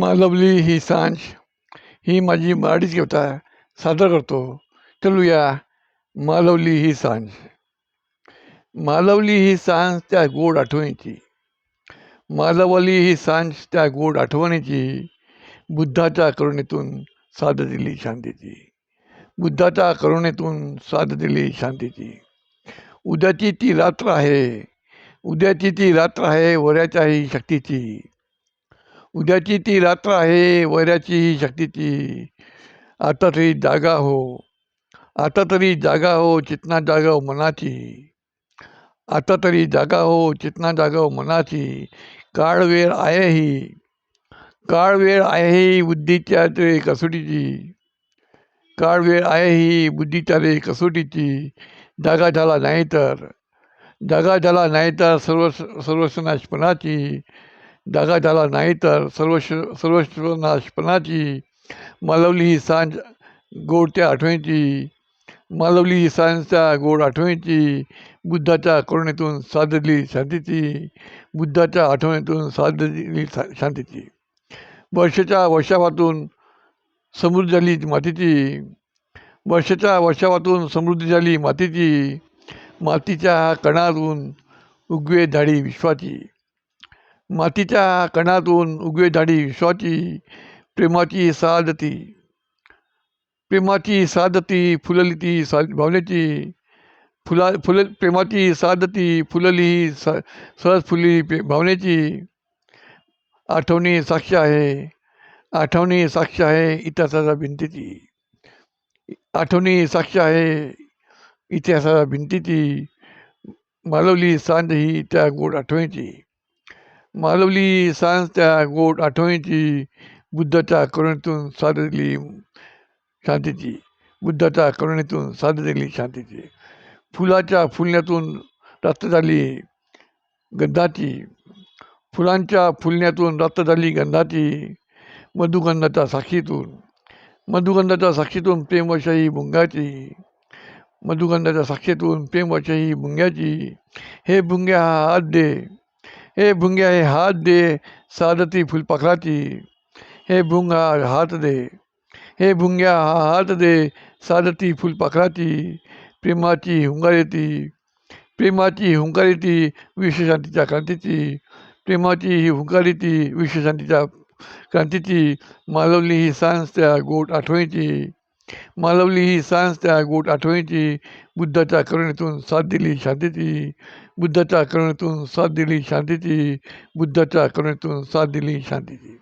मालवली ही सांज ही माझी मराठीच कविता सादर करतो. चलूया मालवली ही सांज मालवली ही सांज त्या गोड आठवणीची. मालवली ही सांज त्या गोड आठवणीची बुद्धाच्या करुणेतून साध दिली शांतीची. बुद्धाच्या करुणेतून साध दिली शांतीची. उद्याची ती रात्र आहे उद्याची ती रात्र आहे वऱ्याच्याही शक्तीची. उद्याची ती रात्र आहे वैराची शक्तीची आता तरी जागा हो. आता तरी जागा हो चितना जागा मनाची. आता तरी जागा हो चितना जागा मनाची. काळ वेळ आहे ही. काळ वेळ आहे ही बुद्धीच्या रे कसोटीची. काळ वेळ आहे ही बुद्धीच्या रे कसोटीची. जागा झाला नाही तर. जागा झाला नाही तर सर्व सर्वस्वनाशपणाची जागा झाला नाही तर सर्वस्व सर्वस्वनाशपणाची मालवली ही सांज गोड त्या आठवणीची. मालवली ही सांजच्या गोड आठवणीची बुद्धाच्या करुणेतून साधली शांतीची बुद्धाच्या आठवणीतून साधली शांतीची. वर्षाच्या वर्षावातून समृद्ध झाली मातीची. वर्षाच्या वर्षावातून समृद्धी झाली मातीची. मातीच्या कणातून उगवे झाडी विश्वाची. मातीच्या कणातून उगवे झाडी विश्वाची प्रेमाची साधती. प्रेमाची साधती फुलली ती सा भावनेची. फुला फुल प्रेमाची साधती फुलली स सहज फुलली भावनेची. आठवणी साक्ष आहे. आठवणी साक्ष आहे इतिहासाच्या भिंतीची. आठवणी साक्ष आहे इतिहासाच्या भिंतीची. मालवली सांज ही त्या गोड आठवणीची. मालवली सांज त्या गोड आठवणीची बुद्धाच्या करुणेतून साधली शांतीची बुद्धाच्या करुणेतून साधलेली शांतीची. फुलाच्या फुलण्यातून रक्त झाली गंधाची फुलांच्या फुलण्यातून रक्त झाली गंधाची मधुगंधाच्या साक्षीतून. मधुगंधाच्या साक्षीतून प्रेमवशाही भुंगाची मधुगंधाच्या साक्षीतून प्रेमवशाही भुंग्याची. हे भुंग्या हा हात दे हे भुंग्या हे हात दे साधती फुलपाखराची हे भुंगा हात दे. हे भुंग्या हा हात दे साधती फुलपाखराची प्रेमाची हुंगारेती प्रेमाची हुंकारेती विश्वशांतीच्या क्रांतीची. प्रेमाची ही हुंकारेती विश्वशांतीच्या क्रांतीची. मालवली ही सांस त्या गोट आठवणीची. मालवली ही सांस त्या गोट आठवणीची बुद्धाच्या करुणेतून साथ दिली शांतीची बुद्धाच्या करुणेतून साथ दिली शांतीची बुद्धाच्या करुणेतून साथ दिली शांतीची